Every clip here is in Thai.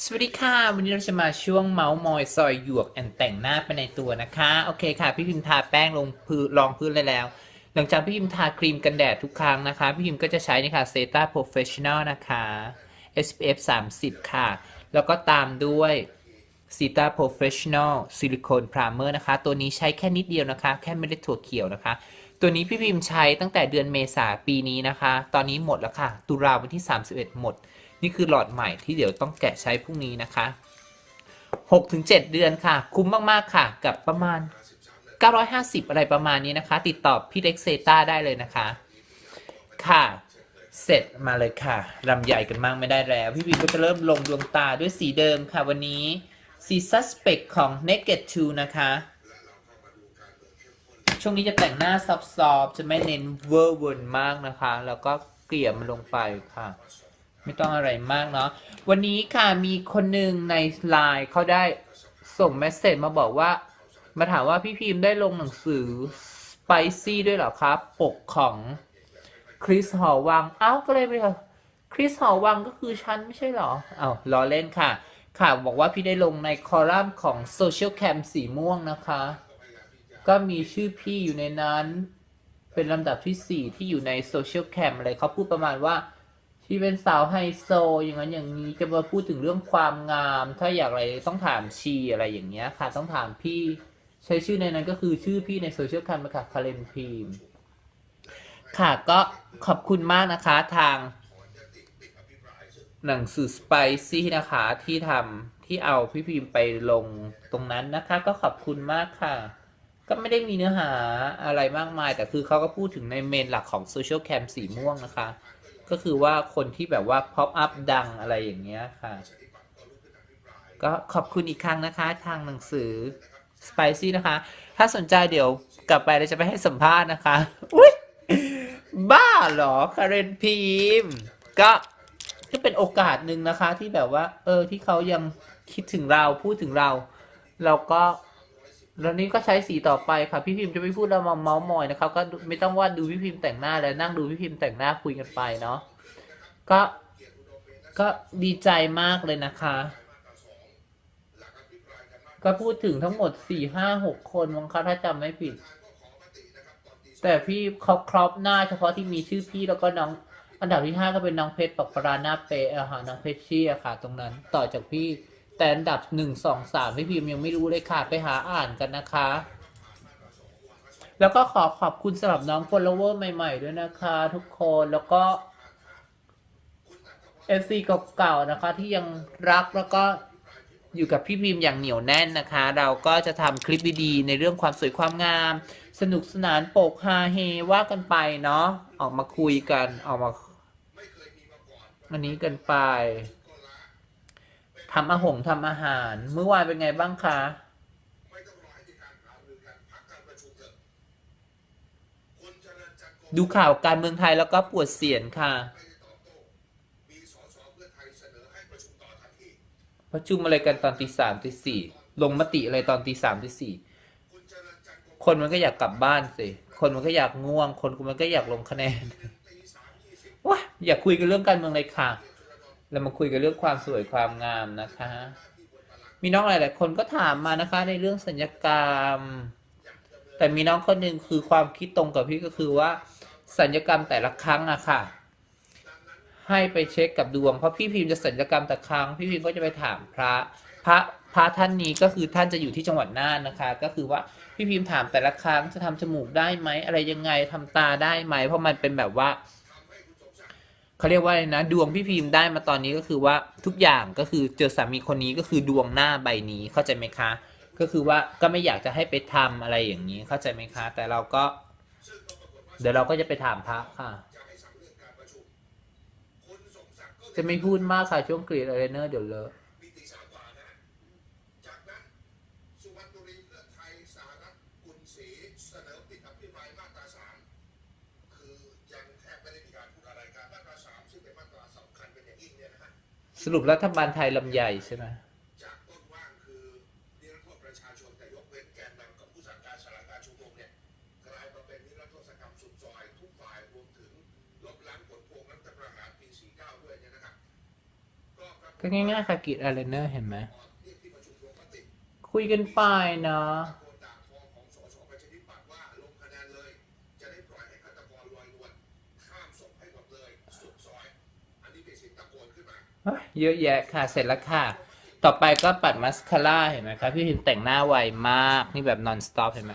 สวัสดีค่ะ วันนี้เราจะมาช่วงเมาส์มอยซอยหยวกแอนแต่งหน้าไปในตัวนะคะ โอเคค่ะ พี่พิมทาแป้งลงพื้นรองพื้นเลยแล้ว หลังจากพี่พิมทาครีมกันแดดทุกครั้งนะคะ พี่พิมก็จะใช้นี่ค่ะเซตาโปรเฟชชั่นอลนะคะ SPF 30 ค่ะ แล้วก็ตามด้วยซีตาโปรเฟชชั่นอลซิลิโคนพรามเมอร์นะคะ ตัวนี้ใช้แค่นิดเดียวนะคะ แค่ไม่ได้ถั่วเขียวนะคะ ตัวนี้พี่พิมใช้ตั้งแต่เดือนเมษาปีนี้นะคะ ตอนนี้หมดแล้วค่ะ ตุลาวันที่ 31 หมด นี่คือหลอดใหม่ที่เดี๋ยวต้องแกะใช้พรุ่งนี้นะคะ 6-7 เดือนค่ะ คุ้มมากๆค่ะ กับประมาณ 950 อะไรประมาณนี้นะคะ ติดต่อพี่เล็กเซต้าได้เลยนะคะ ค่ะเสร็จมาเลยค่ะลำใหญ่กันมากไม่ได้แล้ว พี่บีก็จะเริ่มลงดวงตาด้วยสีเดิมค่ะวันนี้ สี Suspect ของ Naked 2 นะคะ ช่วงนี้จะแต่งหน้าซอฟๆจะไม่เน้นเวอร์เวิร์นมากนะคะ แล้วก็เกลี่ยมันลงไปค่ะ ไม่ต้องอะไรมากเนาะวันนี้ค่ะมีคนหนึ่งในไลน์เขาได้ส่งเมสเซจมาบอกว่า มาถามว่าพี่พิมพ์ได้ลงหนังสือ Spicy ด้วยเหรอครับ ปกของคริสหอวัง เอ้าก็เลยไปค่ะคริสหอวังก็คือฉันไม่ใช่เหรอ เอ้าล้อเล่นค่ะ ค่ะบอกว่าพี่ได้ลงในคอลัมน์ของ Social Cam สีม่วงนะคะ ก็มีชื่อพี่อยู่ในนั้น เป็นลำดับที่ 4 ที่อยู่ในโซเชียลแคมอะไรเขาพูดประมาณว่า ที่เป็นสาวไฮโซอย่างนั้นอย่างนี้จะมาพูดถึงเรื่องความงาม ถ้าอยากอะไรต้องถามชีอะไรอย่างเงี้ยค่ะ ต้องถามพี่ ใช้ชื่อในนั้นก็คือชื่อพี่ในโซเชียลแคมค่ะคาเลนพีมค่ะก็ขอบคุณมากนะคะทาง หนังสือ Spicy นะคะที่ทำที่เอาพี่พิมไปลงตรงนั้นนะคะ ก็ขอบคุณมากค่ะ ก็ไม่ได้มีเนื้อหาอะไรมากมาย แต่คือเขาก็พูดถึงในเมนหลักของ Social Cam สีม่วงนะคะ ก็คือว่าคนที่แบบว่า pop up ดังอะไรอย่างเงี้ยค่ะ ก็ขอบคุณอีกครั้งนะคะทางหนังสือ Spicy นะคะ ถ้าสนใจเดี๋ยวกลับไปเราจะไปให้สัมภาษณ์นะคะ อุ้ยบ้าเหรอคาเรนพีมก็ก็เป็นโอกาสหนึ่งนะคะที่แบบว่า เออที่เขายังคิดถึงเราพูดถึงเรา เราก็ แล้วนี้ก็ใช้สีต่อไปค่ะพี่พิมพ์จะไม่พูดแล้วมาเมาส์มอยนะครับ ก็ไม่ต้องว่าดูพี่พิมพ์แต่งหน้าแล้วนั่งดูพี่พิมพ์แต่งหน้าคุยกันไปเนาะก็ก็ดีใจมากเลยนะคะ ก็พูดถึงทั้งหมดสี่ห้าหกคนมั้งคะถ้าจำไม่ผิด แต่พี่เขาครอบหน้าเฉพาะที่มีชื่อพี่แล้วก็น้อง อันดับที่ห้าก็เป็นน้องเพชรปกปราหน้าเปะอะค่ะน้องเพชรชี่อะค่ะ ตรงนั้นต่อจากพี่ แต่อันดับหนึ่งสองสามพี่พิมพ์ยังไม่รู้เลยค่ะ ไปหาอ่านกันนะคะ แล้วก็ขอขอบคุณสำหรับน้อง follower ใหม่ ๆ ด้วยนะคะ ทุกคนแล้วก็ FC เก่าๆนะคะ ที่ยังรักแล้วก็อยู่กับพี่พิมพ์อย่างเหนียวแน่นนะคะ เราก็จะทำคลิปดีๆในเรื่องความสวยความงาม สนุกสนานโปกฮาเฮว่ากันไปเนาะออกมาคุยกันออกมาอันนี้กันไป ทำอาหงทำอาหาร เมื่อวานเป็นไงบ้างคะดูข่าวการเมืองไทยแล้วก็ปวดเสียนค่ะ ประชุมอะไรกันตอนตีสามตีสี่ลงมติอะไรตอนตีสามตีสี่คนมันก็อยากกลับบ้านสิ คนมันก็อยากง่วง คนมันก็อยากลงคะแนนว้าอยากคุยกันเรื่องการเมืองเลยค่ะ เรามาคุยกันเรื่องความสวยความงามนะคะ มีน้องหลายๆคนก็ถามมานะคะ ในเรื่องสัญญกรรม แต่มีน้องคนหนึ่งคือความคิดตรงกับพี่ก็คือว่า สัญญกรรมแต่ละครั้งอะค่ะ ให้ไปเช็คกับดวง เพราะพี่พิมพ์จะสัญญกรรมแต่ครั้ง พี่พิมพ์ก็จะไปถามพระ พระพระท่านนี้ก็คือท่านจะอยู่ที่จังหวัดน่านนะคะ ก็คือว่าพี่พิมพ์ถามแต่ละครั้งจะทำจมูกได้ไหมอะไรยังไงทำตาได้ไหมเพราะมันเป็นแบบว่า เขาเรียกว่าอะไรนะ ดวงพี่พิมพ์ได้มาตอนนี้ก็คือว่าทุกอย่างก็คือเจอสามีคนนี้ก็คือดวงหน้าใบนี้เข้าใจไหมคะ ก็คือว่าก็ไม่อยากจะให้ไปทำอะไรอย่างนี้เข้าใจไหมคะ แต่เราก็ เดี๋ยวเราก็จะไปถามพระค่ะ จะไม่พูดมากค่ะช่วงกรีดอะไรเนอร์เดี๋ยวเลอะ สรุปรัฐบาลไทยลำใหญ่ใช่ไหมจากต้นว่างคือนิรโทษประชาชนแต่ยกเว้นแกนนำกับผู้สั่งการสลายการชุมนุมเนี่ยกลายมาเป็นนิรโทษกรรมสุดซอยทุกฝ่ายรวมถึงลบล้างผลพวงรัฐประหารปี 49 ด้วยเนี่ยนะครับก็ง่ายๆค่ะกิจอะไรเนอร์เห็นไหมคุยกันไปเนาะ เยอะแยะค่ะ เสร็จแล้วค่ะ ต่อไปก็ปัดมัสคาร่าเห็นไหมคะพี่พิมแต่งหน้าไวมาก นี่แบบ non stop เห็นไหม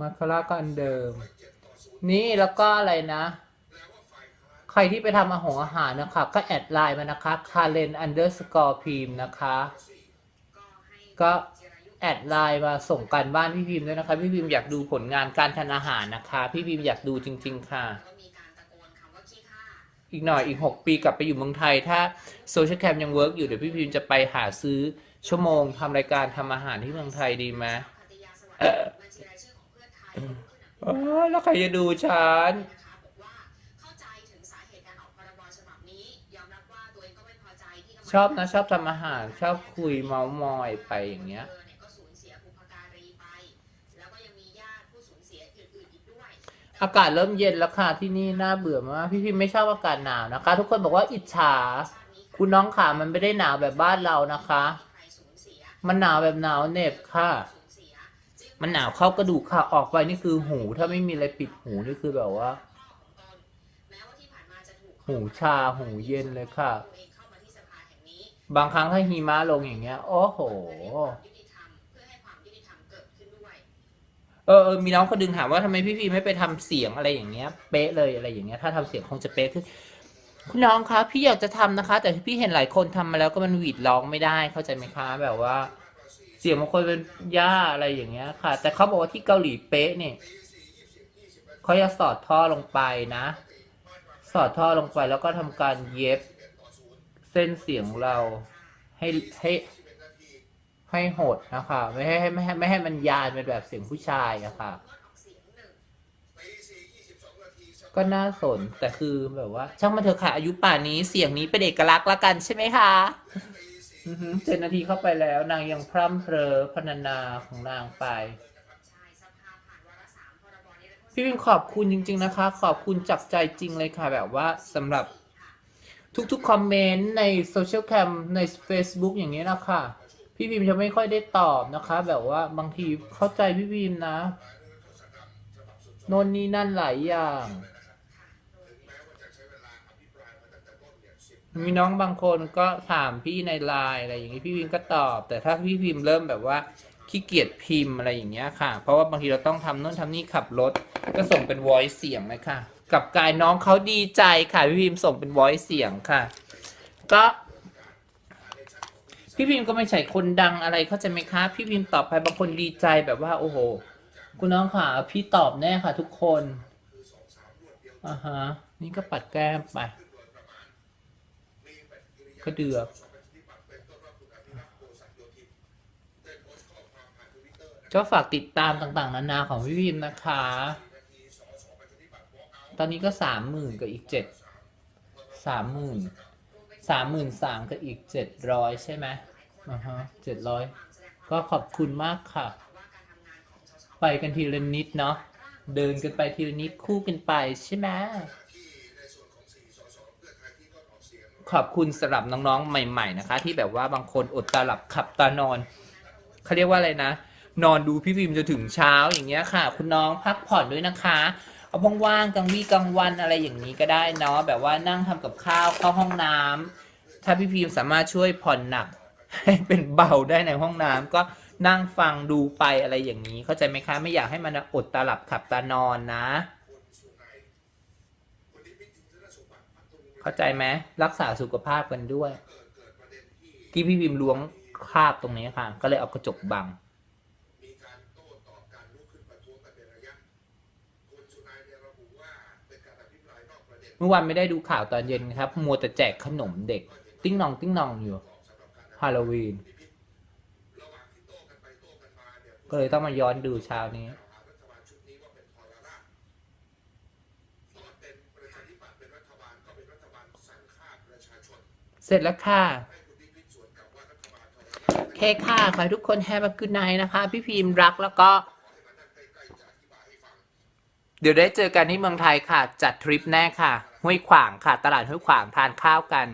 มัสคาร่าก็อันเดิม นี่แล้วก็อะไรนะ ใครที่ไปทำอาหงอาหารนะคะ ก็แอดไลน์มานะคะ karen underscore พิมนะคะ ก็แอดไลน์มาส่งกันบ้านพี่พิมพ์ด้วยนะคะ พี่พิมพ์อยากดูผลงานการทานอาหารนะคะ พี่พิมพ์อยากดูจริง ๆ ค่ะ อีกหน่อยอีก 6 ปีกลับไปอยู่เมืองไทย ถ้าโซเชียลแคมยังเวิร์กอยู่เดี๋ยวพี่พิมจะไปหาซื้อชั่วโมงทำรายการทำอาหารที่เมืองไทยดีไหมแล้วใครจะดูฉันชอบนะชอบทำอาหาร ชอบคุยเมาส์มอยไปอย่างเงี้ย ธนี่ก็สูญเสียบุพการีไป แล้วก็ยังมีญาติผู้สูญเสียอื่นๆอีกด้วย อากาศเริ่มเย็นแล้วค่ะที่นี่น่าเบื่อมากพี่พิมไม่ชอบอากาศหนาวนะคะ ทุกคนบอกว่าอิจฉา คุณน้องขามันไม่ได้หนาวแบบบ้านเรานะคะ มันหนาวแบบหนาวเหน็บค่ะ มันหนาวเข้ากระดูกค่ะออกไปนี่คือหู ถ้าไม่มีอะไรปิดหูนี่คือแบบว่า หูชาหูเย็นเลยค่ะ บางครั้งถ้าหิมะลงอย่างเงี้ย โอ้โห เออเออมีน้องคนดึงถามว่าทำไมพี่พีไม่ไปทำเสียงอะไรอย่างเงี้ย เป๊ะเลยอะไรอย่างเงี้ย ถ้าทำเสียงคงจะเป๊ะขึ้น คุณน้องคะพี่อยากจะทำนะคะ แต่พี่เห็นหลายคนทำมาแล้วก็มันหวีดร้องไม่ได้เข้าใจไหมคะแบบว่า เสียงบางคนเป็นย่าอะไรอย่างเงี้ยค่ะ แต่เขาบอกว่าที่เกาหลีเป๊ะเนี่ยเขาจะสอดท่อลงไปนะ สอดท่อลงไปแล้วก็ทำการเย็บ เส้นเสียงเราให้ให้ ให้หดนะคะ ไม่ให้ไม่ให้ไม่ให้มันยานเป็นแบบเสียงผู้ชายอะค่ะงดออกเสียงหนึ่งตีสี่ยี่สิบสองนาทีสักก็น่าสนแต่คือแบบว่า ช่างมันเถอะค่ะ อายุป่านนี้เสียงนี้เป็นเอกลักษณ์ละกันใช่ไหมคะตีสี่อือหือเจ็ดนาทีเข้าไปแล้ว นางยังพร่ำเพรอพรรณนาของนางไปใช่สภาผ่านวาระสามพรบนิรโทษพี่พิมขอบคุณจริง ๆ นะคะ ขอบคุณจากใจจริงเลยค่ะ แบบว่าสำหรับทุกๆ คอมเมนต์ในโซเชียลแคมใน Facebook อย่างนี้ยนะคะ พี่พิมจะไม่ค่อยได้ตอบนะคะ แบบว่าบางทีเข้าใจพี่พิมนะโน่นนี่นั่นหลายอย่าง มีน้องบางคนก็ถามพี่ในไลน์อะไรอย่างนี้พี่พิมก็ตอบ แต่ถ้าพี่พิมเริ่มแบบว่าขี้เกียจพิมพ์อะไรอย่างเงี้ยค่ะ เพราะว่าบางทีเราต้องทำโน่นทำนี่ขับรถ ก็ส่งเป็น voice เสียงเลยค่ะ กับกายน้องเขาดีใจค่ะ พี่พิมส่งเป็น voice เสียงค่ะ ก็ พี่พิมก็ไม่ใช่คนดังอะไรเข้าใจไหมคะ พี่พิมตอบไปบางคนดีใจแบบว่า โอ้โห คุณน้องค่ะ พี่ตอบแน่ค่ะ ทุกคนอ่าฮะนี่ก็ปัดแก้มไปก็เดือกก็ฝากติดตามต่างๆ นานาของพี่พิมนะคะ ตอนนี้ก็สามหมื่นกับอีกเจ็ดสามหมื่นสามหมื่นสามกับอีกเจ็ดร้อยใช่ไหม อ่าฮะเจ็ดร้อยก็ขอบคุณมากค่ะ ไปกันทีละนิดเนาะเดินกันไปทีละนิดคู่กันไปใช่ไหมขอบคุณสำหรับน้องๆ ใหม่ๆนะคะ ที่แบบว่าบางคนอดตาหลับขับตานอนเขาเรียกว่าอะไรนะ นอนดูพี่พิมจนถึงเช้าอย่างเงี้ยค่ะ คุณน้องพักผ่อนด้วยนะคะ เอาว่างๆกลางวี่กลางวันอะไรอย่างนี้ก็ได้เนาะแบบว่านั่งทำกับข้าวเข้าห้องน้ำถ้าพี่พิมสามารถช่วยผ่อนหนัก ให้เป็นเบาได้ในห้องน้ำก็นั่งฟังดูไปอะไรอย่างนี้ เข้าใจไหมคะ ไม่อยากให้มันอดตาหลับขับตานอนนะ เข้าใจไหมรักษาสุขภาพกันด้วย ที่พี่พิมพ์ล้วงคาบตรงนี้ค่ะ ก็เลยเอากระจกบังเป็นระยะคุณสุนายเนี่ยระบุว่าเป็นการอภิปรายนอกประเด็นเมื่อวานไม่ได้ดูข่าวตอนเย็นครับ มัวแต่แจกขนมเด็ก ติ้งนองติ้งนองอยู่ ฮาโลวีน ก็เลยต้องมาย้อนดูเช้านี้เสร็จแล้วค่ะ เคค่ะ ขอให้ทุกคนแฮปปี้กูไนนะคะ พี่พิมพ์รักแล้วก็ เดี๋ยวได้เจอกันที่เมืองไทยค่ะ จัดทริปแน่ค่ะ ห้วยขวางค่ะ ตลาดห้วยขวางทานข้าวกัน